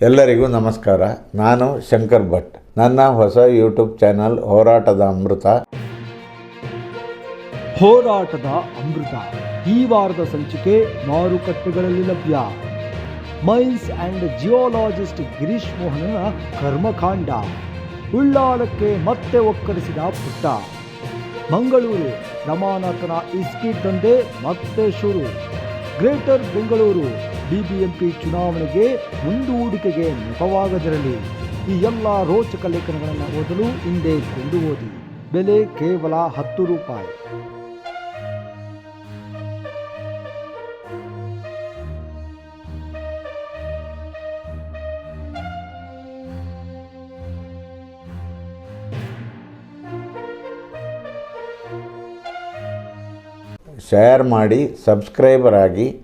ಎಲ್ಲರಿಗೂ ನಮಸ್ಕಾರ. ನಾನು ಶಂಕರ್ ಭಟ್. ನನ್ನ ಹೊಸ ಯೂಟ್ಯೂಬ್ ಚಾನಲ್ ಹೋರಾಟದ ಅಮೃತ. ಹೋರಾಟದ ಅಮೃತ. ಈ ವಾರದ ಸಂಚಿಕೆ ಮಾರುಕಟ್ಟೆಗಳಲ್ಲಿ ಲಭ್ಯ. ಮೈನ್ಸ್ ಅಂಡ್ ಜಿಯೋಲಾಜಿಸ್ಟ್ ಗಿರೀಶ್ ಮೋಹನನ ಕರ್ಮಕಾಂಡ. ಉಳ್ಳಾಲಕ್ಕೆ ಮತ್ತೆ ಒಕ್ಕರಿಸಿದ ಪುಟ್ಟ. ಮಂಗಳೂರು, ರಮಾನಾಥನ ಇಸ್ಕಿ ತಂದೆ ಮತ್ತೆ ಶುರು. ಗ್ರೇಟರ್ ಬೆಂಗಳೂರು ಬಿಬಿಎಂಪಿ ಚುನಾವಣೆಗೆ ಮುಂದೂಡಿಕೆಗೆ ನೆಪವಾಗದಿರಲಿ. ಈ ಎಲ್ಲ ರೋಚಕ ಲೇಖನಗಳನ್ನು ಓದಲು ಹಿಂದೆ ಕೊಂಡು ಓದಿ. ಬೆಲೆ ಕೇವಲ ಹತ್ತು ರೂಪಾಯಿ. ಶೇರ್ ಮಾಡಿ ಸಬ್ಸ್ಕ್ರೈಬರ್ ಆಗಿ.